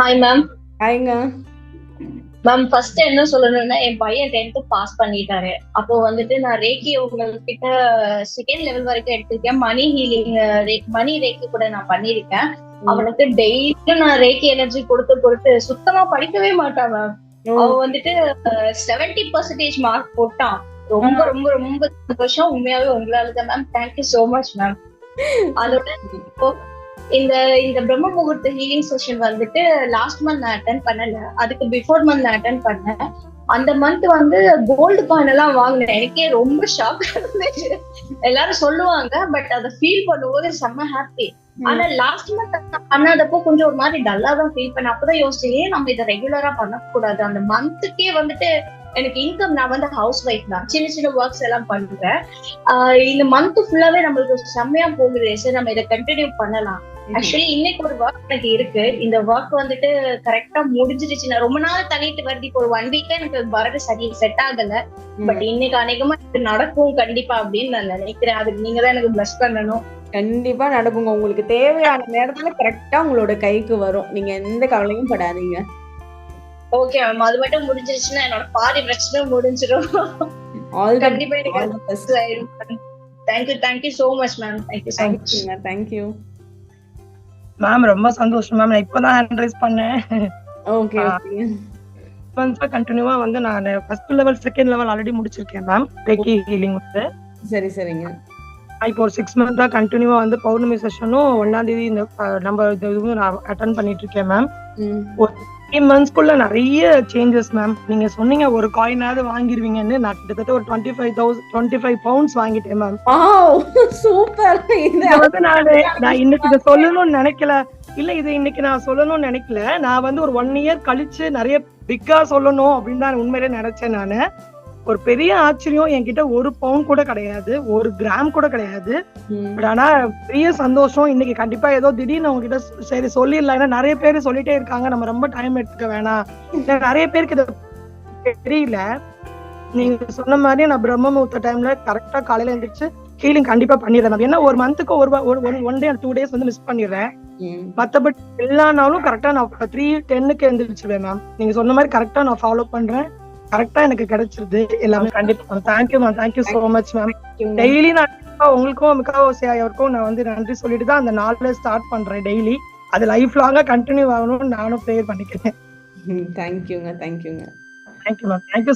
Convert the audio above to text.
Hi ma'am ஹாய்ங்க ma'am first என்ன சொல்லணும்னா என் பையன் டென்த் பாஸ் பண்ணிட்டாரு. அப்போ வந்துட்டு நான் ரேக்கி உங்ககிட்ட செகண்ட் லெவல் வரைக்கும் எடுத்திருக்கேன். மணி ஹீலிங் மணி ரேக்கி கூட நான் பண்ணிருக்கேன் அவனுக்கு டெய்லியும் நான் ரேக்கி எனர்ஜி கொடுத்து கொடுத்து சுத்தமா படிக்கவே மாட்டான் மேம் அவன் வந்துட்டு செவன்டி பர்சன்டேஜ் மார்க் போட்டான். ரொம்ப ரொம்ப ரொம்ப சந்தோஷம். உண்மையாவே உங்களால தான் ma'am thank you so much ma'am அதோட இந்த இந்த பிரம்ம முகூர்த்த ஹீலிங் செஷன் வந்துட்டு லாஸ்ட் மந்த் நான் அட்டன் பண்ணல. அதுக்கு பிஃபோர் மந்த் நான் அட்டன் பண்ணேன். அந்த மந்த் வந்து கோல்டு காயின் எல்லாம் வாங்கினேன். எனக்கே ரொம்ப ஷாக் இருந்துச்சு. எல்லாரும் சொல்லுவாங்க பட் அதை ஃபீல் பண்ணும்போது செம்ம ஹாப்பி ஆனா லாஸ்ட் மந்த் பண்ணாதப்போ கொஞ்சம் ஒரு மாதிரி டல்லா தான் ஃபீல் பண்ணேன். அப்பதான் யோசிச்சேன் ஏன் நம்ம இதை ரெகுலரா பண்ணக்கூடாது? அந்த மந்த்துக்கே வந்துட்டு எனக்கு இன்கம் நான் வந்து ஹவுஸ் ஒய்ஃப் தான். சின்ன சின்ன ஒர்க்ஸ் எல்லாம் பண்றேன். இந்த மந்த் ஃபுல்லாவே நம்மளுக்கு செம்மையா போகுது. சரி நம்ம இதை கண்டினியூ பண்ணலாம். ஆக்சுவலி இன்னைக்கு ஒரு ஒர்க் எனக்கு இருக்கு. இந்த ஒர்க் வந்துட்டு கரெக்டா முடிஞ்சிருச்சு நான் ரொம்ப நாள் தள்ளிட்டு வருது. இப்போ ஒரு ஒன் வீக்கா எனக்கு வரது சரி செட் ஆகல. பட் இன்னைக்கு அநேகமா இது நடக்கும் கண்டிப்பா அப்படின்னு நான் நினைக்கிறேன். அதுக்கு நீங்க தான் எனக்கு பிளஸ் பண்ணணும். கண்டிப்பா நடக்குங்க. உங்களுக்கு தேவையான நேரத்துல கரெக்டா உங்களோட கைக்கு வரும். நீங்க எந்த கவலையும் படாதீங்க. ஓகே மேம் அது மட்டும் முடிஞ்சிருச்சுன்னா என்னோட பாதி பிரச்சனை முடிஞ்சிடும் கண்டிப்பா எனக்கு thank you thank you so much ma'am thank you so much thank you ma'am ரொம்ப சந்தோஷம். மேம் நான் இப்பதான் ஹேண்ட் ரைஸ் பண்ணேன் ஓகே மந்த்ஸா கண்டினியூவா வந்து நான் first level second level already முடிச்சிருக்கேன் மேம் ரேக்கி ஹீலிங் வந்து. சரி சரிங்க. இப்போ ஒரு சிக்ஸ் மந்த்தா கண்டினியூவா வந்து பௌர்ணமி செஷனும் ஒன்னாம் தேதி இந்த நம்ம இது இதுவும் நான் அட்டன் பண்ணிட்டு இருக்கேன் மேம் ம். த்ரீ மந்த்ஸ்க்குள்ள நிறைய சேஞ்சஸ் மேம் நீங்க சொன்னீங்க ஒரு காயினாவது வாங்கிருவீங்கன்னு. நான் கிட்டத்தட்ட ஒரு twenty five thousand twenty five pounds வாங்கிட்டேன் மேம் சூப்பர் வந்து நான் நான் இன்னைக்கு இதை சொல்லணும்னு நினைக்கல. இல்ல இது இன்னைக்கு நான் சொல்லணும்னு நினைக்கல. நான் வந்து ஒரு ஒன் இயர் கழிச்சு நிறைய பிக்கா சொல்லணும் அப்படின்னு தான் உண்மையிலே நினைச்சேன் நானு. ஒரு பெரிய ஆச்சரியம் என்கிட்ட ஒரு பவுன் கூட கிடையாது ஒரு கிராம் கூட கிடையாது. பட் ஆனா பெரிய சந்தோஷம். இன்னைக்கு கண்டிப்பா ஏதோ திடீர்னு உங்ககிட்ட சரி சொல்லிடலாம். ஏன்னா நிறைய பேர் சொல்லிட்டே இருக்காங்க. நம்ம ரொம்ப டைம் எடுத்துக்க வேணாம். நிறைய பேருக்கு இது தெரியல. நீங்க சொன்ன மாதிரி நான் பிரம்ம முகூர்த்த டைம்ல கரெக்டா காலையில எழுந்திரிச்சு ஹீலிங் கண்டிப்பா பண்ணிடுறேன். ஏன்னா ஒரு மந்த்துக்கு ஒரு ஒரு ஒன் டே டூ டேஸ் வந்து மிஸ் பண்ணிடுறேன். மத்தபடி எல்லா நாளும் கரெக்டா நான் த்ரீ டென்னுக்கு எழுந்திரிச்சிருவேன் மேம் நீங்க சொன்ன மாதிரி கரெக்டா நான் ஃபாலோ பண்றேன். கரெக்டா எனக்கு கிடைச்சிருது. எல்லாமே கண்டிப்பா. Ma'am thank you ma'am thank you so much ma'am. Daily நான் உங்களுக்கும் மிக்காவாசி ஐயாவுக்கும் நான் வந்து நன்றி சொல்லிட்டு தான் அந்த நாள்ல ஸ்டார்ட் பண்றேன் டெய்லி அது லைஃப் லாங்கா கண்டினியூ ஆகணும்னு நானும் ப்ரேயர் பண்ணிக்கிறேன். தேங்க்யூங்க தேங்க்யூங்க தேங்க்யூ மேம் தேங்க்யூ